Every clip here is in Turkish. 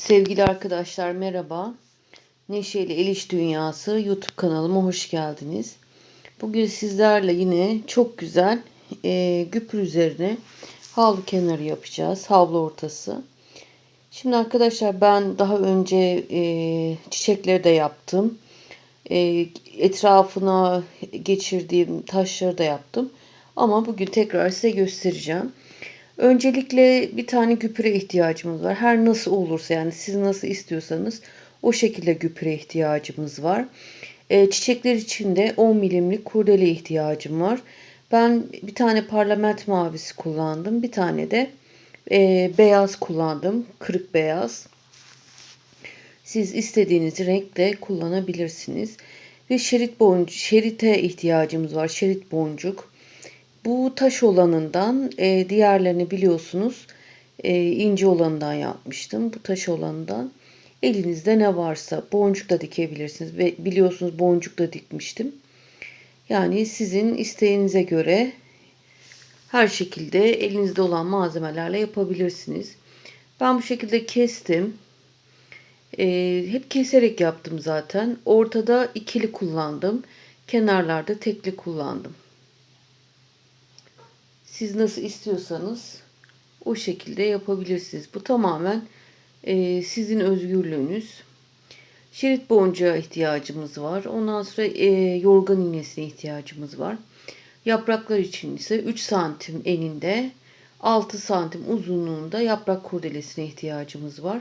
Sevgili arkadaşlar merhaba. Neşeli El İş Dünyası YouTube kanalıma hoş geldiniz. Bugün sizlerle yine çok güzel e, güpür üzerine havlu kenarı yapacağız. Havlu ortası. Şimdi arkadaşlar ben daha önce e, çiçekleri de yaptım. E, etrafına geçirdiğim taşları da yaptım. Ama bugün tekrar size göstereceğim. Öncelikle bir tane güpüre ihtiyacımız var. Her nasıl olursa yani siz nasıl istiyorsanız o şekilde güpüre ihtiyacımız var. E, çiçekler için de 10 milimlik kurdele ihtiyacım var. Ben bir tane parlament mavisi kullandım. Bir tane de e, beyaz kullandım. Kırık beyaz. Siz istediğiniz renkte kullanabilirsiniz. Ve şerit boncuk, şerite ihtiyacımız var. Şerit boncuk. Bu taş olanından e, diğerlerini biliyorsunuz e, ince olanından yapmıştım. Bu taş olanından elinizde ne varsa boncuk da dikebilirsiniz. Ve biliyorsunuz boncuk da dikmiştim. Yani sizin isteğinize göre her şekilde elinizde olan malzemelerle yapabilirsiniz. Ben bu şekilde kestim. Ee, hep keserek yaptım zaten. Ortada ikili kullandım. Kenarlarda tekli kullandım. Siz nasıl istiyorsanız o şekilde yapabilirsiniz. Bu tamamen e, sizin özgürlüğünüz. Şerit boncuğa ihtiyacımız var. Ondan sonra e, yorgan iğnesine ihtiyacımız var. Yapraklar için ise 3 santim eninde 6 santim uzunluğunda yaprak kurdelesine ihtiyacımız var.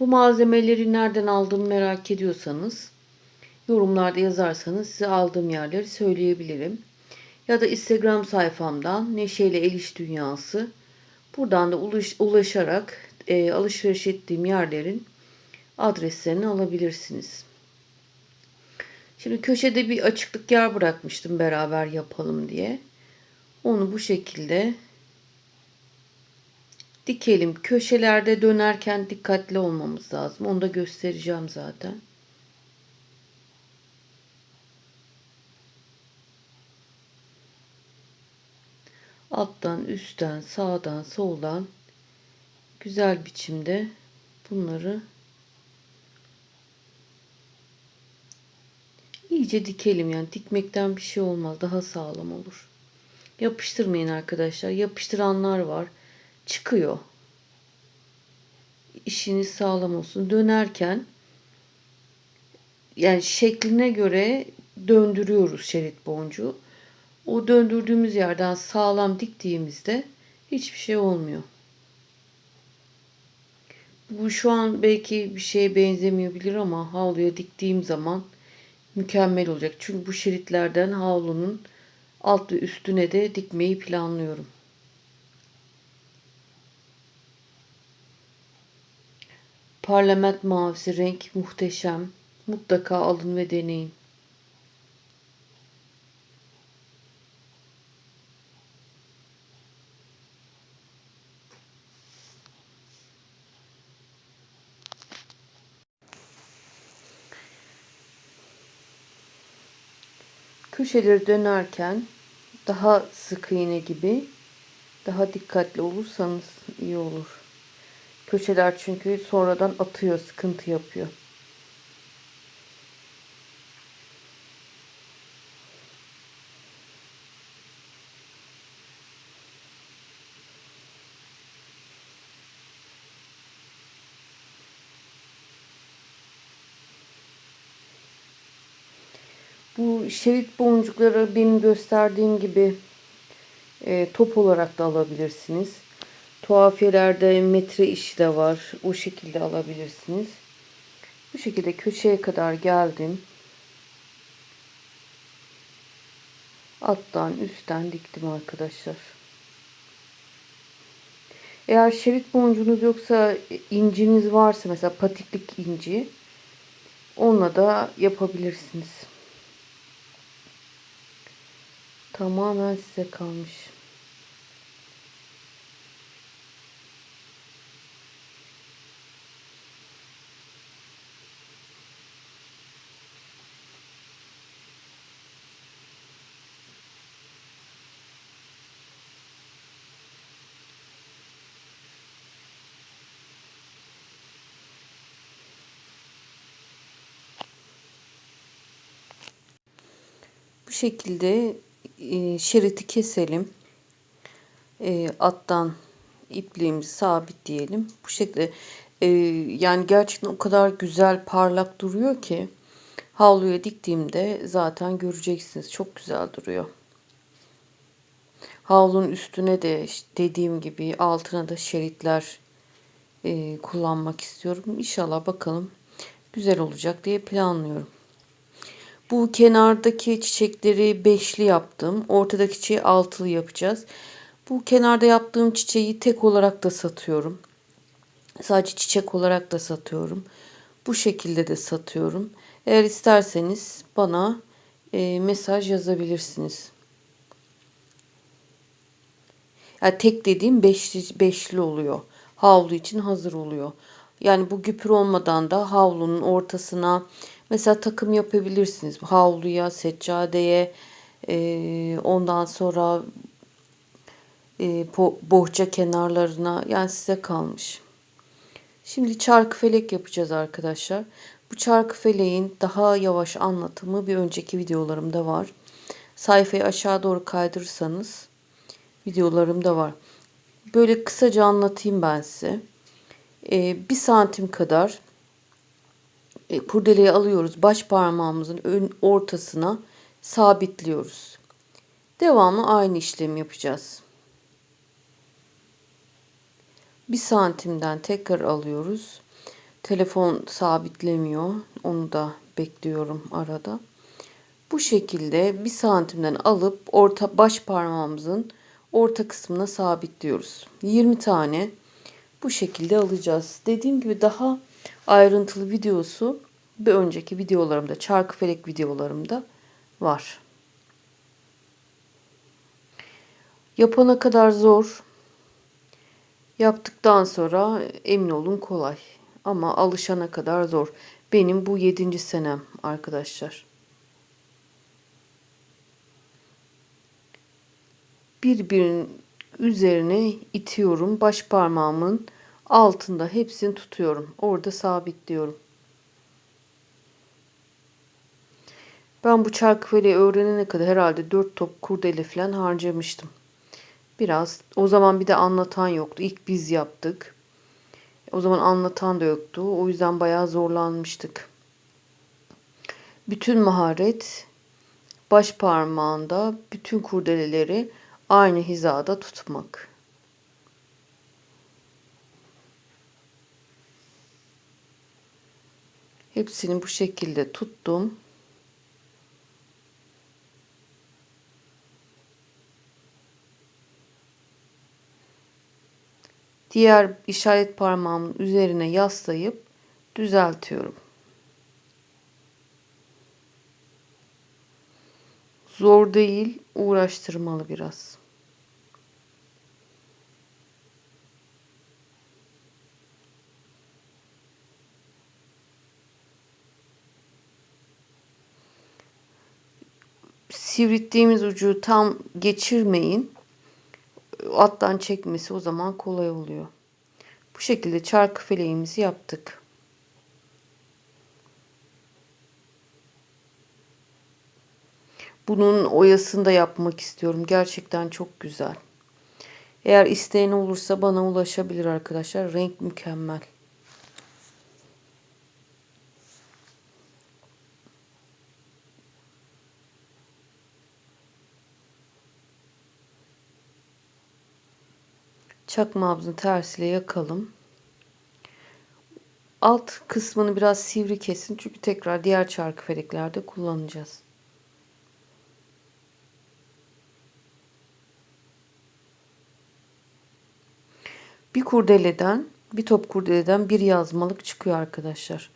Bu malzemeleri nereden aldığımı merak ediyorsanız yorumlarda yazarsanız size aldığım yerleri söyleyebilirim ya da Instagram sayfamdan Neşeyle El İş Dünyası. Buradan da ulaşarak e, alışveriş ettiğim yerlerin adreslerini alabilirsiniz. Şimdi köşede bir açıklık yer bırakmıştım beraber yapalım diye. Onu bu şekilde dikelim. Köşelerde dönerken dikkatli olmamız lazım. Onu da göstereceğim zaten. Alttan, üstten, sağdan, soldan güzel biçimde bunları iyice dikelim yani dikmekten bir şey olmaz daha sağlam olur. Yapıştırmayın arkadaşlar. Yapıştıranlar var. Çıkıyor. İşiniz sağlam olsun. Dönerken yani şekline göre döndürüyoruz şerit boncuğu o döndürdüğümüz yerden sağlam diktiğimizde hiçbir şey olmuyor. Bu şu an belki bir şeye benzemiyor ama havluya diktiğim zaman mükemmel olacak. Çünkü bu şeritlerden havlunun alt ve üstüne de dikmeyi planlıyorum. Parlament mavisi renk muhteşem. Mutlaka alın ve deneyin. Köşeleri dönerken daha sık iğne gibi daha dikkatli olursanız iyi olur. Köşeler çünkü sonradan atıyor, sıkıntı yapıyor. Bu şerit boncukları benim gösterdiğim gibi e, top olarak da alabilirsiniz. Tuhafiyelerde metre işi de var. O şekilde alabilirsiniz. Bu şekilde köşeye kadar geldim. Alttan üstten diktim arkadaşlar. Eğer şerit boncuğunuz yoksa inciniz varsa mesela patiklik inci onunla da yapabilirsiniz. Tamamen size kalmış. Bu şekilde e, şeriti keselim. E, alttan ipliğimizi sabitleyelim. Bu şekilde e, yani gerçekten o kadar güzel parlak duruyor ki havluya diktiğimde zaten göreceksiniz. Çok güzel duruyor. Havlunun üstüne de dediğim gibi altına da şeritler e, kullanmak istiyorum. İnşallah bakalım güzel olacak diye planlıyorum. Bu kenardaki çiçekleri beşli yaptım. Ortadaki çiçeği altılı yapacağız. Bu kenarda yaptığım çiçeği tek olarak da satıyorum. Sadece çiçek olarak da satıyorum. Bu şekilde de satıyorum. Eğer isterseniz bana e, mesaj yazabilirsiniz. Yani tek dediğim beşli, beşli oluyor. Havlu için hazır oluyor. Yani bu güpür olmadan da havlunun ortasına mesela takım yapabilirsiniz. Havluya, seccadeye, e, ondan sonra e, bohça kenarlarına yani size kalmış. Şimdi çarkı felek yapacağız arkadaşlar. Bu çarkı feleğin daha yavaş anlatımı bir önceki videolarımda var. Sayfayı aşağı doğru kaydırırsanız videolarımda var. Böyle kısaca anlatayım ben size. Ee, bir santim kadar e, kurdeleyi alıyoruz. Baş parmağımızın ön ortasına sabitliyoruz. Devamlı aynı işlemi yapacağız. Bir santimden tekrar alıyoruz. Telefon sabitlemiyor. Onu da bekliyorum arada. Bu şekilde bir santimden alıp orta baş parmağımızın orta kısmına sabitliyoruz. 20 tane bu şekilde alacağız. Dediğim gibi daha ayrıntılı videosu bir önceki videolarımda, çarkı felek videolarımda var. Yapana kadar zor. Yaptıktan sonra emin olun kolay. Ama alışana kadar zor. Benim bu yedinci senem arkadaşlar. Birbirinin üzerine itiyorum. Baş parmağımın altında hepsini tutuyorum. Orada sabitliyorum. Ben bu çarkıfeleyi öğrenene kadar herhalde 4 top kurdele falan harcamıştım. Biraz. O zaman bir de anlatan yoktu. İlk biz yaptık. O zaman anlatan da yoktu. O yüzden bayağı zorlanmıştık. Bütün maharet baş parmağında bütün kurdeleleri aynı hizada tutmak. Hepsini bu şekilde tuttum. Diğer işaret parmağımın üzerine yaslayıp düzeltiyorum. Zor değil, uğraştırmalı biraz. Sivrittiğimiz ucu tam geçirmeyin alttan çekmesi o zaman kolay oluyor. Bu şekilde çarkı feleğimizi yaptık. Bunun oyasını da yapmak istiyorum. Gerçekten çok güzel. Eğer isteyen olursa bana ulaşabilir arkadaşlar. Renk mükemmel. Çakmağımızın tersiyle yakalım. Alt kısmını biraz sivri kesin çünkü tekrar diğer çarkı feleklerde kullanacağız. Bir kurdeleden, bir top kurdeleden bir yazmalık çıkıyor arkadaşlar.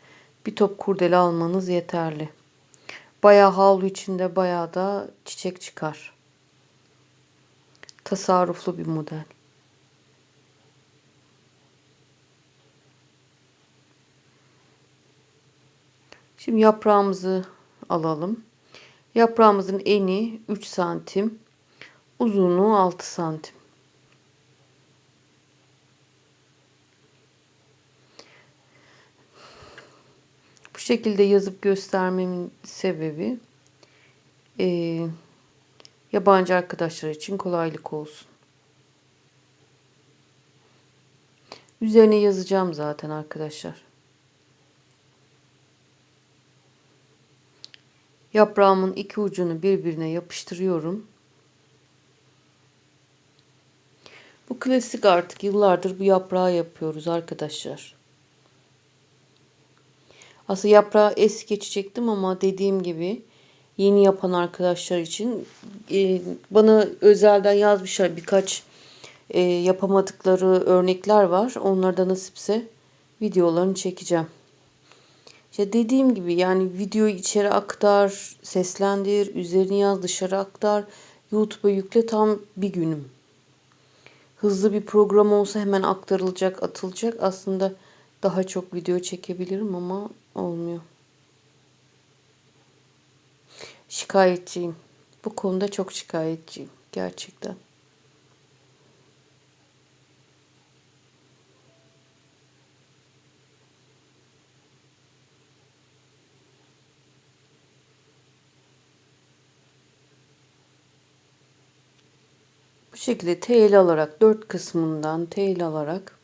Bir top kurdele almanız yeterli. Bayağı havlu içinde bayağı da çiçek çıkar. Tasarruflu bir model. Şimdi yaprağımızı alalım. Yaprağımızın eni 3 santim. Uzunluğu 6 santim. Bu şekilde yazıp göstermemin sebebi e, Yabancı arkadaşlar için kolaylık olsun. Üzerine yazacağım zaten arkadaşlar. Yaprağımın iki ucunu birbirine yapıştırıyorum. Bu klasik artık yıllardır bu yaprağı yapıyoruz arkadaşlar. Aslında yaprağı es geçecektim ama dediğim gibi yeni yapan arkadaşlar için e, bana özelden yazmışlar birkaç e, yapamadıkları örnekler var. Onlardan nasipse videolarını çekeceğim. İşte dediğim gibi yani videoyu içeri aktar, seslendir, üzerine yaz, dışarı aktar, YouTube'a yükle tam bir günüm. Hızlı bir program olsa hemen aktarılacak, atılacak. Aslında daha çok video çekebilirim ama olmuyor. Şikayetçiyim. Bu konuda çok şikayetçiyim gerçekten. Şekilde tel alarak dört kısmından tel alarak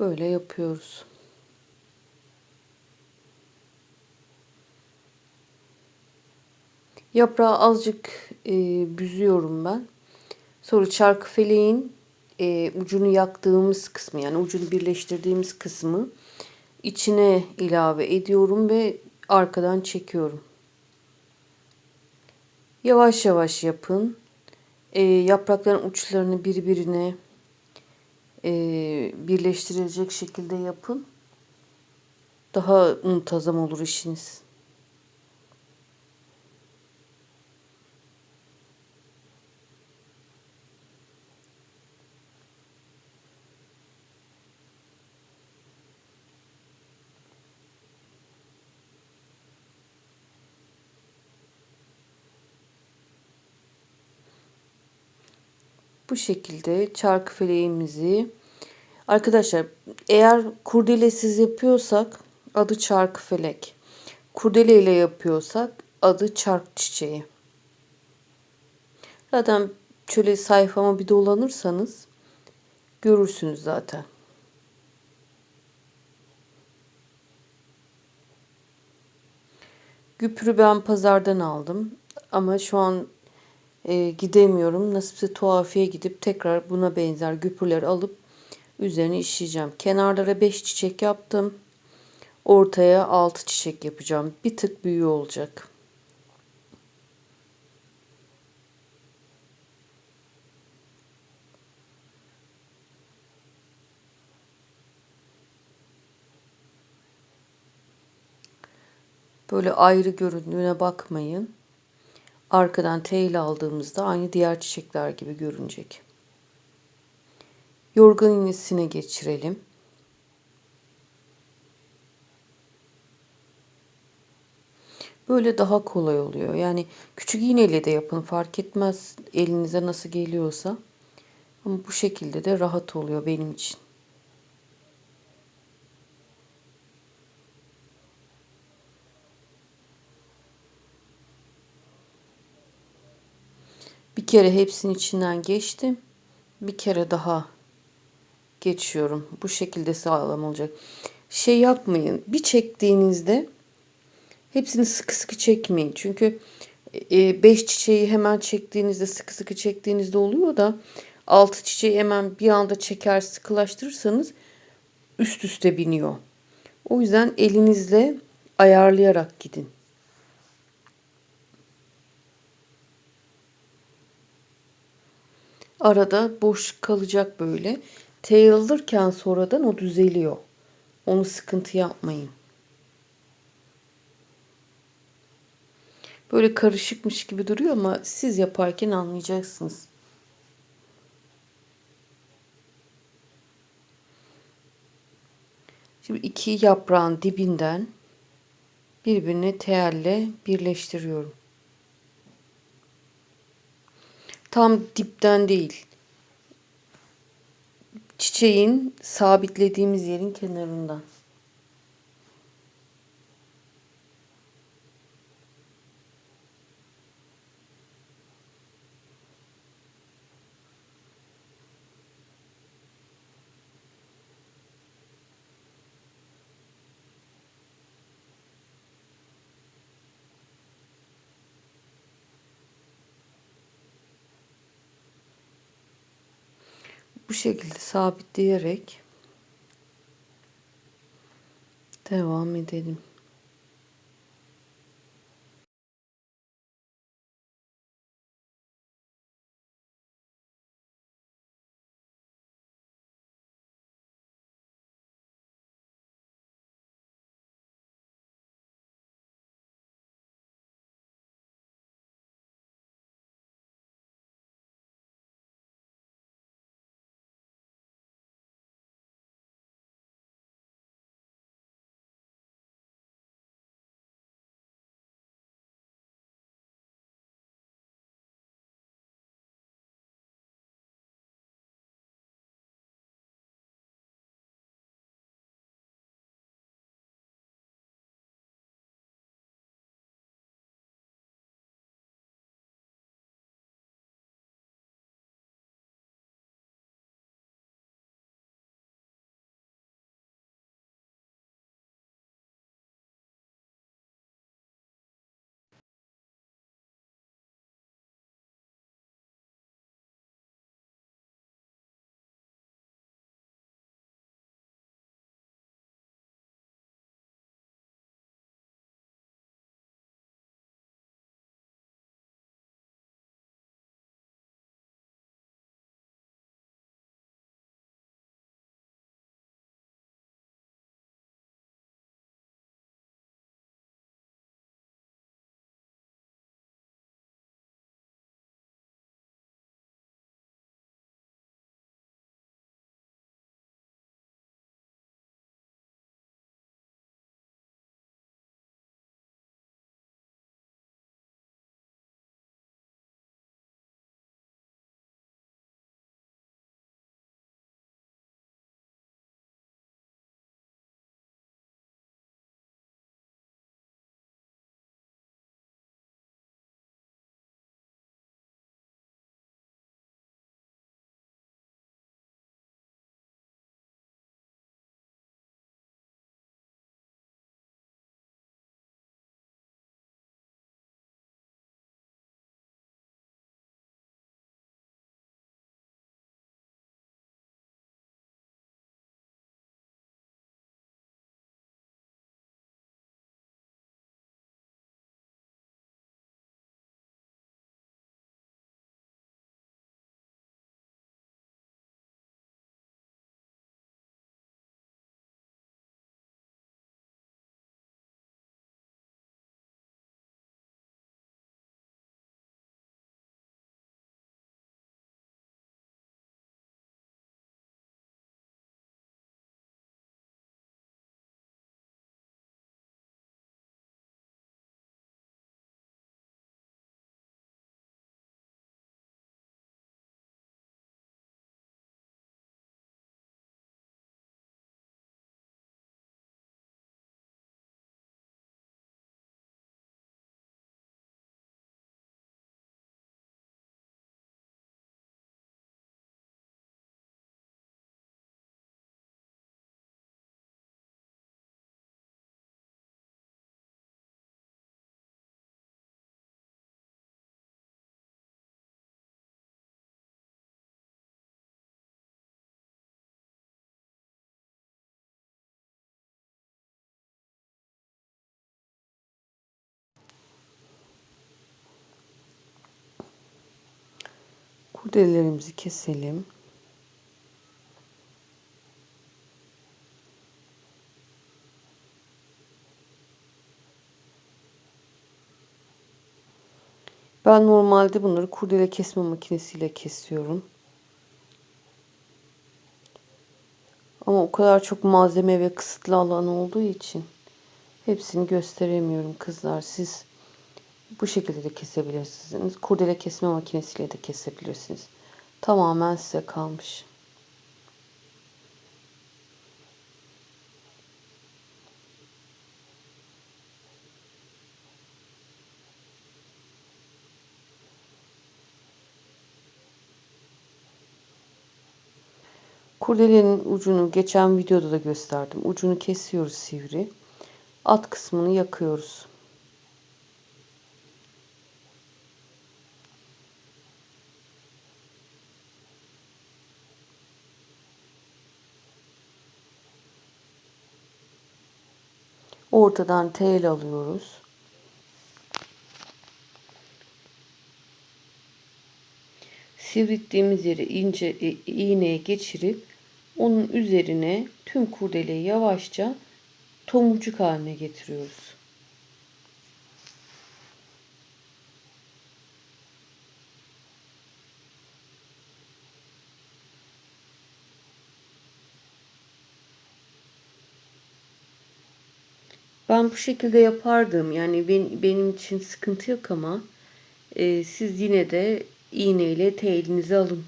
böyle yapıyoruz. Yaprağı azıcık e, büzüyorum ben. Sonra çarkı feleğin e, ucunu yaktığımız kısmı yani ucunu birleştirdiğimiz kısmı içine ilave ediyorum ve arkadan çekiyorum. Yavaş yavaş yapın. E, yaprakların uçlarını birbirine e, birleştirilecek şekilde yapın. Daha muntazam olur işiniz. Bu şekilde çarkı feleğimizi arkadaşlar eğer kurdelesiz yapıyorsak adı çarkı felek. Kurdele ile yapıyorsak adı çark çiçeği. Zaten şöyle sayfama bir dolanırsanız görürsünüz zaten. Güpürü ben pazardan aldım. Ama şu an e, gidemiyorum. Nasipse tuhafiye gidip tekrar buna benzer güpürleri alıp üzerine işleyeceğim. Kenarlara 5 çiçek yaptım. Ortaya 6 çiçek yapacağım. Bir tık büyüğü olacak. Böyle ayrı göründüğüne bakmayın. Arkadan tel aldığımızda aynı diğer çiçekler gibi görünecek. Yorgan iğnesine geçirelim. Böyle daha kolay oluyor. Yani küçük iğneyle de yapın fark etmez elinize nasıl geliyorsa. Ama bu şekilde de rahat oluyor benim için. Bir kere hepsinin içinden geçtim. Bir kere daha geçiyorum. Bu şekilde sağlam olacak. Şey yapmayın. Bir çektiğinizde hepsini sıkı sıkı çekmeyin. Çünkü 5 e, çiçeği hemen çektiğinizde sıkı sıkı çektiğinizde oluyor da 6 çiçeği hemen bir anda çeker sıkılaştırırsanız üst üste biniyor. O yüzden elinizle ayarlayarak gidin. Arada boş kalacak böyle. Tail alırken sonradan o düzeliyor. Onu sıkıntı yapmayın. Böyle karışıkmış gibi duruyor ama siz yaparken anlayacaksınız. Şimdi iki yaprağın dibinden birbirine telle birleştiriyorum. Tam dipten değil. Çiçeğin sabitlediğimiz yerin kenarından. Bu şekilde sabitleyerek devam edelim. Kurdelelerimizi keselim. Ben normalde bunları kurdele kesme makinesiyle kesiyorum. Ama o kadar çok malzeme ve kısıtlı alan olduğu için hepsini gösteremiyorum kızlar. Siz bu şekilde de kesebilirsiniz. Kurdele kesme makinesiyle de kesebilirsiniz. Tamamen size kalmış. Kurdelenin ucunu geçen videoda da gösterdim. Ucunu kesiyoruz sivri. Alt kısmını yakıyoruz. Ortadan tel alıyoruz. Sivrittiğimiz yeri ince e, iğneye geçirip onun üzerine tüm kurdeleyi yavaşça tomurcuk haline getiriyoruz. Ben bu şekilde yapardım. Yani ben, benim için sıkıntı yok ama e, siz yine de iğneyle telinizi alın.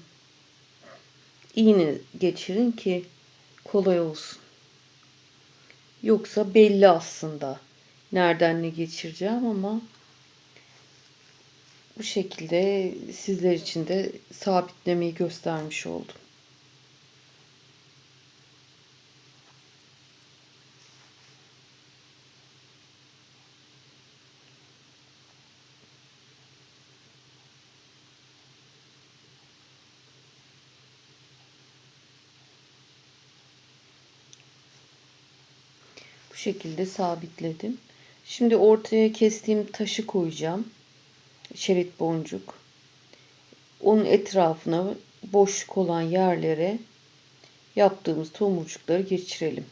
İğne geçirin ki kolay olsun. Yoksa belli aslında nereden ne geçireceğim ama bu şekilde sizler için de sabitlemeyi göstermiş oldum. Bu şekilde sabitledim. Şimdi ortaya kestiğim taşı koyacağım. Şerit boncuk. Onun etrafına boşluk olan yerlere yaptığımız tomurcukları geçirelim.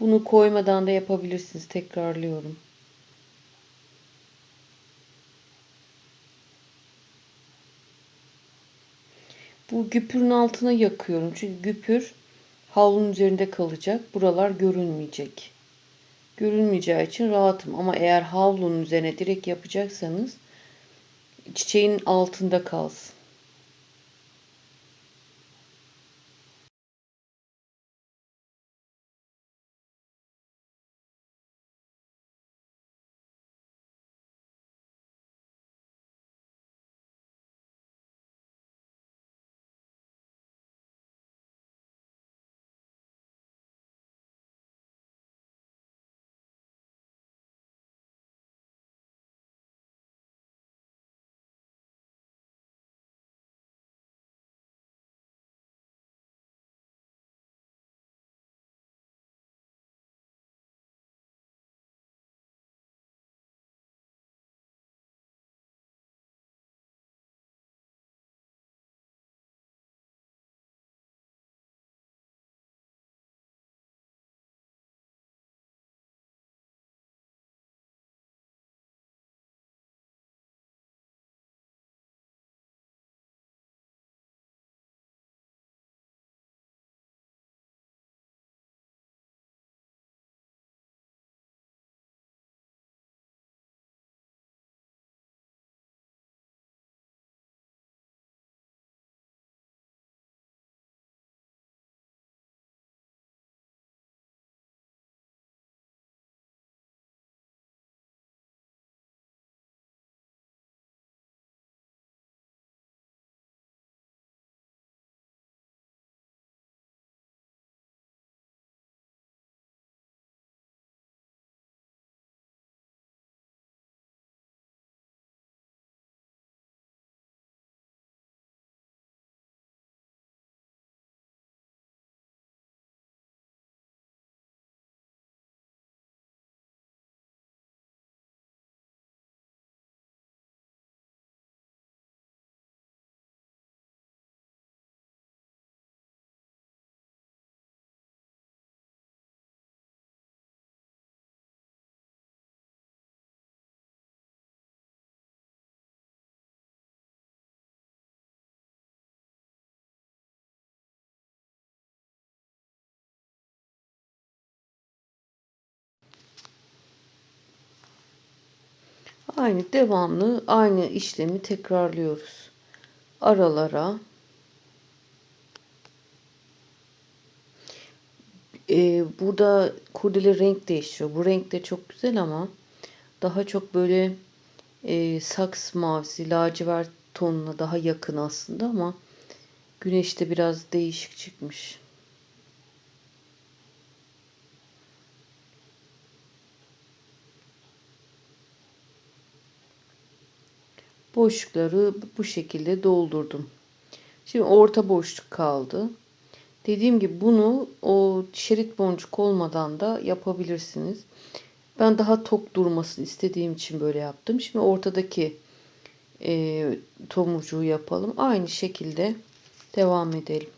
Bunu koymadan da yapabilirsiniz. Tekrarlıyorum. Güpürün altına yakıyorum. Çünkü güpür havlunun üzerinde kalacak. Buralar görünmeyecek. Görünmeyeceği için rahatım. Ama eğer havlunun üzerine direkt yapacaksanız çiçeğin altında kalsın. Aynı devamlı aynı işlemi tekrarlıyoruz. Aralara Ee, burada kurdele renk değişiyor. Bu renk de çok güzel ama daha çok böyle e, saks mavisi, lacivert tonuna daha yakın aslında ama güneşte biraz değişik çıkmış. Boşlukları bu şekilde doldurdum. Şimdi orta boşluk kaldı. Dediğim gibi bunu o şerit boncuk olmadan da yapabilirsiniz. Ben daha tok durmasını istediğim için böyle yaptım. Şimdi ortadaki e, tomurcuğu yapalım. Aynı şekilde devam edelim.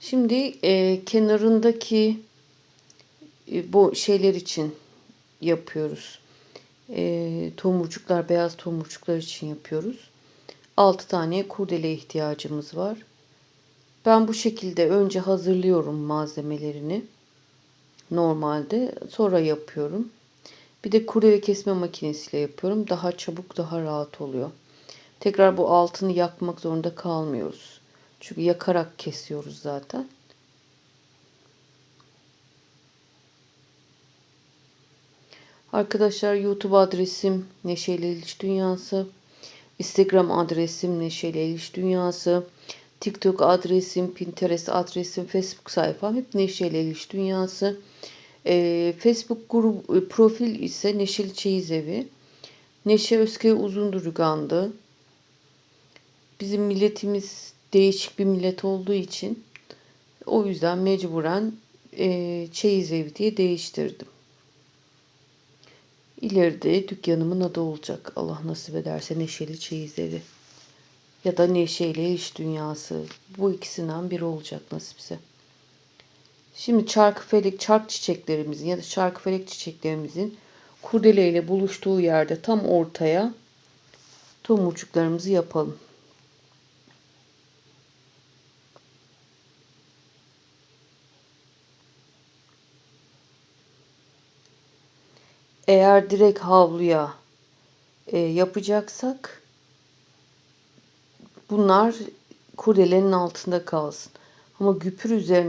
Şimdi e, kenarındaki e, bu şeyler için yapıyoruz. E, tomurcuklar, beyaz tomurcuklar için yapıyoruz. 6 tane kurdele ihtiyacımız var. Ben bu şekilde önce hazırlıyorum malzemelerini. Normalde sonra yapıyorum. Bir de kurdele kesme makinesiyle yapıyorum. Daha çabuk, daha rahat oluyor. Tekrar bu altını yakmak zorunda kalmıyoruz. Çünkü yakarak kesiyoruz zaten. Arkadaşlar YouTube adresim Neşeli İliş Dünyası. Instagram adresim Neşeli İliş Dünyası. TikTok adresim, Pinterest adresim, Facebook sayfam hep Neşeli İliş Dünyası. Ee, Facebook grup e, profil ise Neşeli Çeyiz Evi. Neşe Özke Uzundurgan'dı. Bizim milletimiz değişik bir millet olduğu için o yüzden mecburen e, Çeyiz Evi diye değiştirdim. İleride dükkanımın adı olacak. Allah nasip ederse Neşeli Çeyiz Evi. Ya da Neşeli İş Dünyası. Bu ikisinden biri olacak nasipse. Şimdi çarkıfelek, çark çiçeklerimizin ya da çarkıfelek çiçeklerimizin kurdele ile buluştuğu yerde tam ortaya tomurcuklarımızı yapalım. Eğer direkt havluya e, yapacaksak bunlar kurdelenin altında kalsın. Ama güpür üzerine